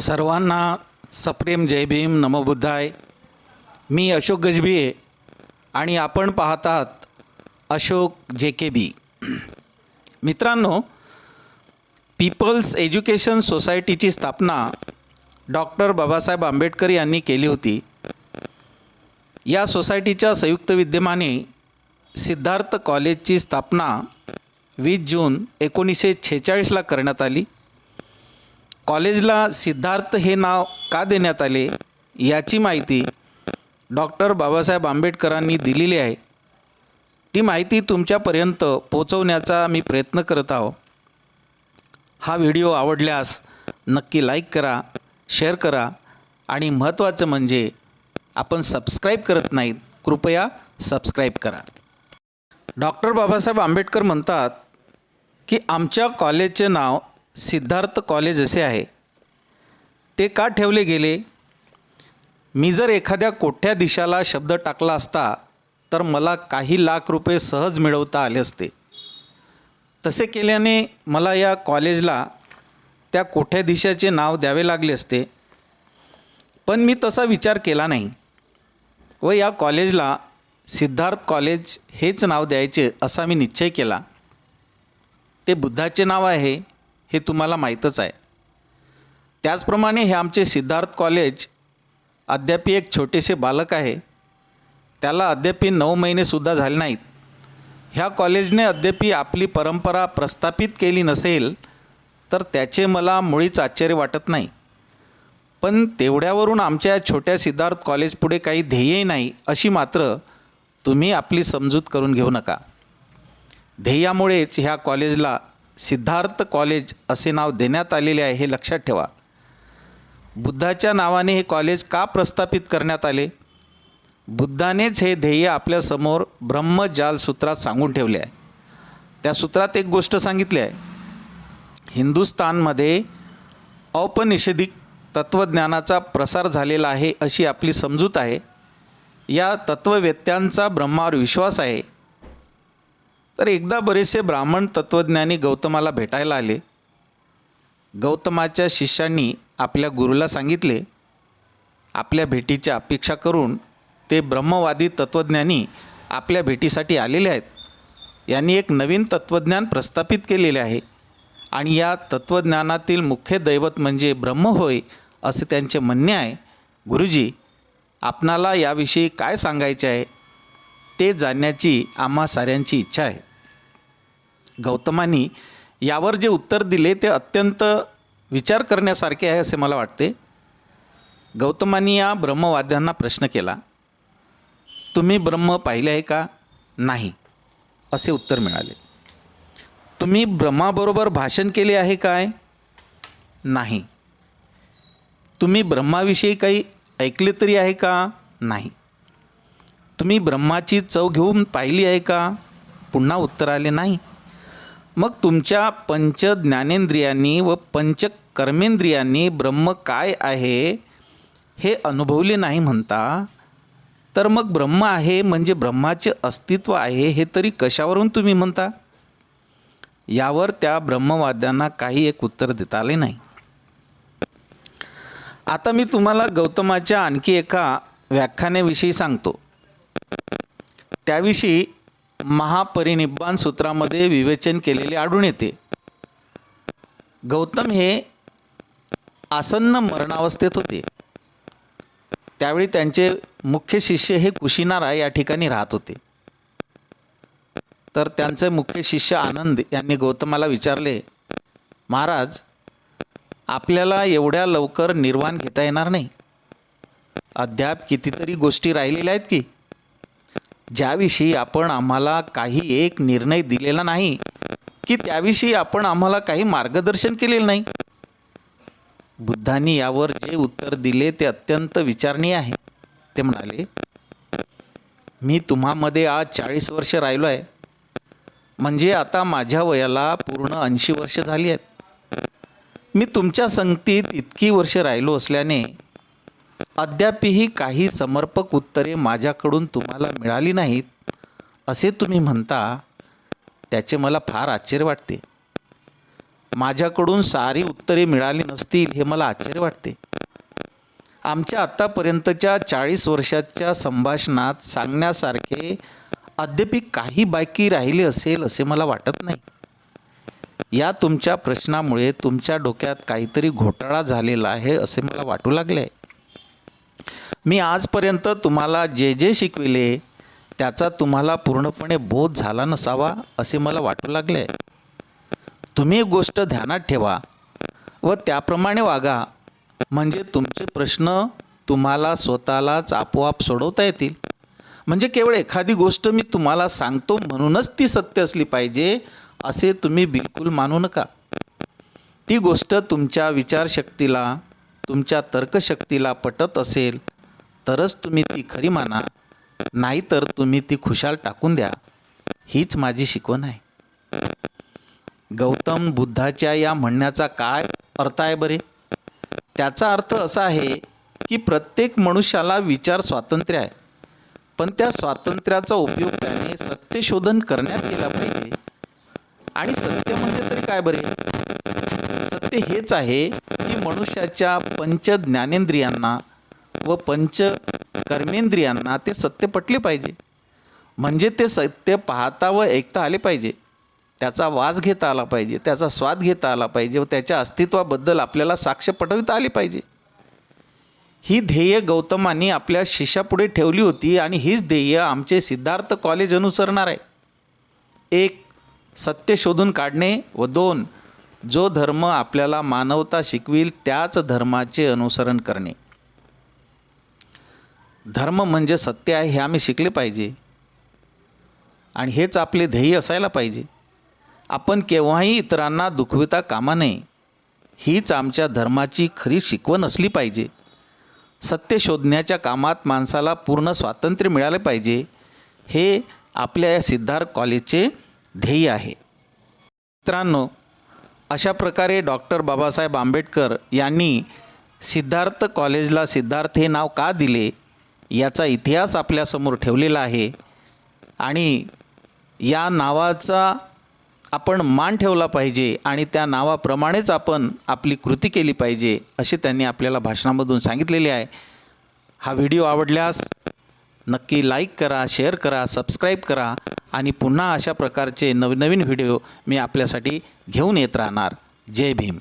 सर्वांना सप्रेम जय भीम नमोबुद्धाय मी अशोक गजबीये आणि आपण पाहत आहात अशोक जे के बी. मित्रांनो पीपल्स एज्युकेशन सोसायटीची स्थापना डॉक्टर बाबासाहेब आंबेडकर यांनी केली होती. या सोसायटीच्या संयुक्त विद्यमाने सिद्धार्थ कॉलेजची स्थापना वीस जून एकोणीसशे छेचाळीसला करण्यात आली. कॉलेजला सिद्धार्थ हे नाव का देण्यात आले याची माहिती डॉक्टर बाबासाहेब आंबेडकरांनी दिलेली आहे. ती माहिती तुमच्यापर्यंत पोचवण्याचा मी प्रयत्न करत आहो. हा व्हिडिओ आवडल्यास नक्की लाईक करा शेअर करा आणि महत्त्वाचं म्हणजे आपण सबस्क्राईब करत नाहीत कृपया सबस्क्राईब करा. डॉक्टर बाबासाहेब आंबेडकर म्हणतात की आमच्या कॉलेजचे नाव सिद्धार्थ कॉलेज असे आहे. ते का ठेवले गेले? मी जर एखाद्या कोठ्या दिशाला शब्द टाकला असता तर मला काही लाख रुपये सहज मिळवता आले असते. तसे केल्याने मला या कॉलेजला त्या कोठ्या दिशाचे नाव द्यावे लागले असते. पण मी तसा विचार केला नाही व या कॉलेजला सिद्धार्थ कॉलेज हेच नाव द्यायचे असा मी निश्चय केला. ते बुद्धाचे नाव आहे. हे तुम्हाला माहीतच आहे. त्याचप्रमाणे हे आमचे सिद्धार्थ कॉलेज अद्यापी एक छोटेसे बालक आहे. त्याला अद्यापी नऊ महिनेसुद्धा झाले नाहीत. ह्या कॉलेजने अद्यापी आपली परंपरा प्रस्थापित केली नसेल तर त्याचे मला मुळीच आश्चर्य वाटत नाही. पण तेवढ्यावरून आमच्या या छोट्या सिद्धार्थ कॉलेजपुढे काही ध्येयही नाही अशी मात्र तुम्ही आपली समजूत करून घेऊ नका. ध्येयामुळेच ह्या कॉलेजला सिद्धार्थ कॉलेज असे नाव देण्यात आलेले आहे हे लक्षात ठेवा. बुद्धाच्या नावाने हे कॉलेज का प्रस्थापित करण्यात आले? बुद्धानेच हे ध्येय आपल्यासमोर ब्रह्मजाल सूत्रात सांगून ठेवले आहे. त्या सूत्रात एक गोष्ट सांगितली आहे. हिंदुस्थानमध्ये औपनिषदिक तत्त्वज्ञानाचा प्रसार झालेला आहे अशी आपली समजूत आहे. या तत्त्ववेत्यांचा ब्रह्मावर विश्वास आहे. तर एकदा बरेचसे ब्राह्मण तत्त्वज्ञानी गौतमाला भेटायला आले. गौतमाच्या शिष्यांनी आपल्या गुरुला सांगितले आपल्या भेटीची अपेक्षा करून ते ब्रह्मवादी तत्त्वज्ञानी आपल्या भेटीसाठी आलेले आहेत. यांनी एक नवीन तत्त्वज्ञान प्रस्थापित केलेले आहे आणि या तत्त्वज्ञानातील मुख्य दैवत म्हणजे ब्रह्म होय असे त्यांचे म्हणणे आहे. गुरुजी आपणाला याविषयी काय सांगायचे आहे? ते जाणण्याची आम्हा साऱ्यांची इच्छा आहे. गौतमांनी यावर जे उत्तर दिले ते अत्यंत विचार करण्यासारखे आहे असे मला वाटते. गौतमांनी या ब्रह्मवाद्यांना प्रश्न केला तुम्ही ब्रह्म पाहिले आहे का? नाही असे उत्तर मिळाले. तुम्ही ब्रह्माबरोबर भाषण केले आहे काय? नाही. तुम्ही ब्रह्माविषयी काही ऐकले तरी आहे का? नाही. तुम्ही ब्रह्माची चव घेऊन पाहिली आहे का? पुन्हा उत्तर आले नाही. मग तुमच्या पंच ज्ञानेंद्रियांनी व पंच कर्मेंद्रियांनी ब्रह्म काय आहे हे अनुभवले नाही म्हणता? तर मग ब्रह्म आहे म्हणजे ब्रह्माचे अस्तित्व आहे हे तरी कशावरून तुम्ही म्हणता? यावर त्या ब्रह्मवाद्यांना काही एक उत्तर देता आले नाही. आता मी तुम्हाला गौतमाच्या आणखी एका व्याख्यानेविषयी सांगतो. त्याविषयी महापरिनिब्बान सूत्रामध्ये विवेचन केलेले आढळून येते. गौतम हे आसन्न मरणावस्थेत होते. त्यावेळी त्यांचे मुख्य शिष्य हे कुशिनारा या ठिकाणी राहत होते. तर त्यांचे मुख्य शिष्य आनंद यांनी गौतमाला विचारले महाराज आपल्याला एवढ्या लवकर निर्वाण घेता येणार नाही? अद्याप कितीतरी गोष्टी राहिलेल्या आहेत की? ज्याविषयी आपण आम्हाला काही एक निर्णय दिलेला नाही की त्याविषयी आपण आम्हाला काही मार्गदर्शन केलेलं नाही? बुद्धांनी यावर जे उत्तर दिले ते अत्यंत विचारणीय आहे. ते म्हणाले मी तुम्हामध्ये आज चाळीस वर्ष राहिलो आहे. म्हणजे आता माझ्या वयाला पूर्ण ऐंशी वर्ष झाली आहेत. मी तुमच्या संगतीत इतकी वर्ष राहिलो असल्याने अद्यापही काही समर्पक उत्तरे माझ्याकडून तुम्हाला मिळाली नाहीत असे तुम्ही म्हणता त्याचे मला फार आश्चर्य वाटते. माझ्याकडून सारी उत्तरे मिळाली नसतील हे मला आश्चर्य वाटते. आमच्या आत्तापर्यंतच्या चाळीस वर्षाच्या संभाषणात सांगण्यासारखे अद्यापी काही बाकी राहिले असेल असे मला वाटत नाही. या तुमच्या प्रश्नामुळे तुमच्या डोक्यात काहीतरी घोटाळा झालेला आहे असे मला वाटू लागले मी आजपर्यंत तुम्हाला जे जे शिकविले त्याचा तुम्हाला पूर्णपणे बोध झाला नसावा असे मला वाटू लागले. तुम्ही एक गोष्ट ध्यानात ठेवा व त्याप्रमाणे वागा. म्हणजे तुमचे प्रश्न तुम्हाला स्वतःलाच आपोआप सोडवता येतील. म्हणजे केवळ एखादी गोष्ट मी तुम्हाला सांगतो म्हणूनच ती सत्य असली पाहिजे असे तुम्ही बिलकुल मानू नका. ती गोष्ट तुमच्या विचारशक्तीला तुमच्या तर्कशक्तीला पटत असेल तरच तुम्ही ती खरी माना नाहीतर तुम्ही ती खुशाल टाकून द्या हीच माझी शिकवण आहे. गौतम बुद्धाच्या या म्हणण्याचा काय अर्थ आहे बरे? त्याचा अर्थ असा आहे की प्रत्येक मनुष्याला विचार स्वातंत्र्य आहे पण त्या स्वातंत्र्याचा उपयोग त्याने सत्यशोधन करण्यात केला पाहिजे. आणि सत्य म्हणजे तरी काय बरे? सत्य हेच आहे की मनुष्याच्या पंच ज्ञानेंद्रियांना व पंच कर्मेंद्रियांना ते सत्य पटले पाहिजे. म्हणजे ते सत्य पाहता व ऐकता आले पाहिजे. त्याचा वास घेता आला पाहिजे त्याचा स्वाद घेता आला पाहिजे व त्याच्या अस्तित्वाबद्दल आपल्याला साक्ष पटविता आली पाहिजे. ही ध्येय गौतमांनी आपल्या शिष्यापुढे ठेवली होती आणि हीच ध्येय आमचे सिद्धार्थ कॉलेज अनुसरणार आहे. एक सत्य शोधून काढणे व दोन जो धर्म आपल्याला मानवता शिकविल त्याच धर्माचे अनुसरण करणे. धर्म म्हणजे सत्य आहे हे आम्ही शिकले पाहिजे. आणि हेच आपले ध्येय असायला पाहिजे. आपण केव्हाही इतरांना दुखविता कामा नये. हीच आमच्या धर्माची खरी शिकवण असली पाहिजे. सत्य शोधण्याच्या कामात माणसाला पूर्ण स्वातंत्र्य मिळाले पाहिजे. हे आपल्या या सिद्धार्थ कॉलेजचे ध्येय आहे. मित्रांनो अशा प्रकारे डॉक्टर बाबासाहेब आंबेडकर यांनी सिद्धार्थ कॉलेजला सिद्धार्थ हे नाव का दिले? याचा इतिहास आपल्यासमोर ठेवलेला आहे. आणि या नावाचा आपण मान ठेवला पाहिजे आणि त्या नावाप्रमाणेच आपण आपली कृती केली पाहिजे असे त्यांनी आपल्याला भाषणामधून सांगितलेले आहे. हा व्हिडिओ आवडल्यास नक्की लाईक करा शेअर करा सबस्क्राईब करा आणि पुन्हा अशा प्रकारचे नवनवीन व्हिडिओ मी आपल्यासाठी घेऊन येत राहणार. जय भीम.